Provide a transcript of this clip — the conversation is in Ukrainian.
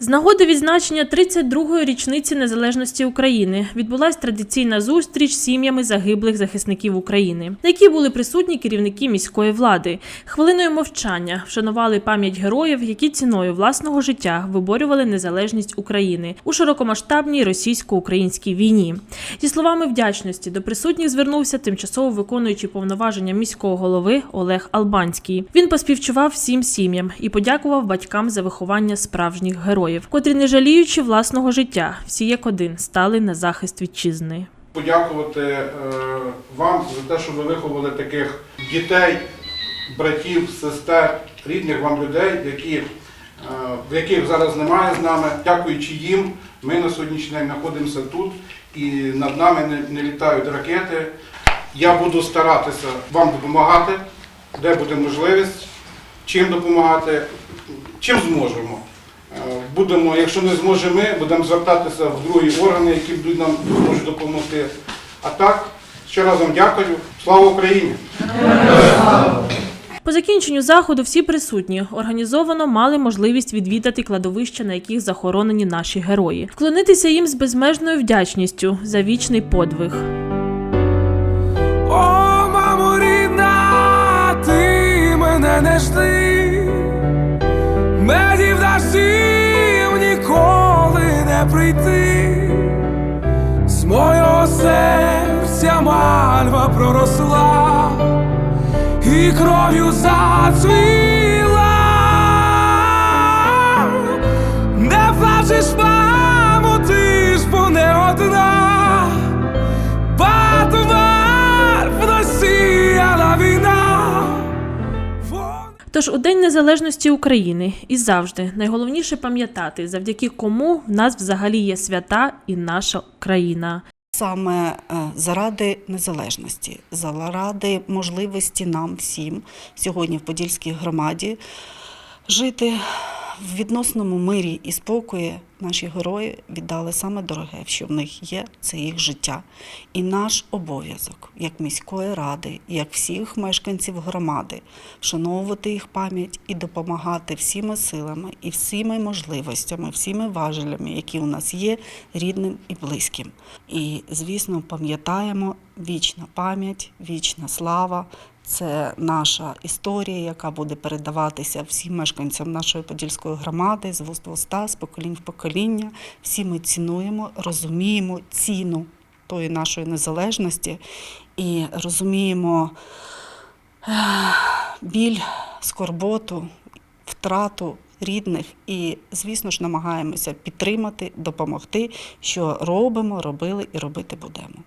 З нагоди відзначення 32-ї річниці незалежності України відбулась традиційна зустріч з сім'ями загиблих захисників України, на якій були присутні керівники міської влади. Хвилиною мовчання вшанували пам'ять героїв, які ціною власного життя виборювали незалежність України у широкомасштабній російсько-українській війні. Зі словами вдячності до присутніх звернувся тимчасово виконуючий повноваження міського голови Олег Албанський. Він поспівчував всім сім'ям і подякував батькам за виховання справжніх героїв, котрі, не жаліючи власного життя, всі як один стали на захист вітчизни. Подякувати е, вам за те, що ви виховали таких дітей, братів, сестер, рідних вам людей, які, е, в яких зараз немає з нами. Дякуючи їм, ми на сьогоднішній день знаходимося тут і над нами не, не літають ракети. Я буду старатися вам допомагати, де буде можливість, чим допомагати, чим зможемо. Будемо, якщо не зможемо ми, будемо звертатися в другі органи, які будуть нам можуть допомогти. А так, ще раз вам дякую. Слава Україні! По закінченню заходу всі присутні організовано мали можливість відвідати кладовища, на яких захоронені наші герої, вклонитися їм з безмежною вдячністю за вічний подвиг. О, мамо рідна, ти мене не жди, медів дощів ніколи прийти, з мого серця мальва проросла і кров'ю зацвіла. Тож у День Незалежності України і завжди найголовніше пам'ятати, завдяки кому в нас взагалі є свята і наша країна. Саме е, заради незалежності, заради можливості нам всім сьогодні в Подільській громаді жити в відносному мирі і спокої. Наші герої віддали саме дороге, що в них є, це їх життя. І наш обов'язок, як міської ради, як всіх мешканців громади, вшановувати їх пам'ять і допомагати всіми силами і всіми можливостями, всіми важелями, які у нас є, рідним і близьким. І, звісно, пам'ятаємо вічна пам'ять, вічна слава. Це наша історія, яка буде передаватися всім мешканцям нашої подільської громади з вуст в уста, з поколінь в покоління. Всі ми цінуємо, розуміємо ціну тої нашої незалежності і розуміємо біль, скорботу, втрату рідних і, звісно ж, намагаємося підтримати, допомогти, що робимо, робили і робити будемо.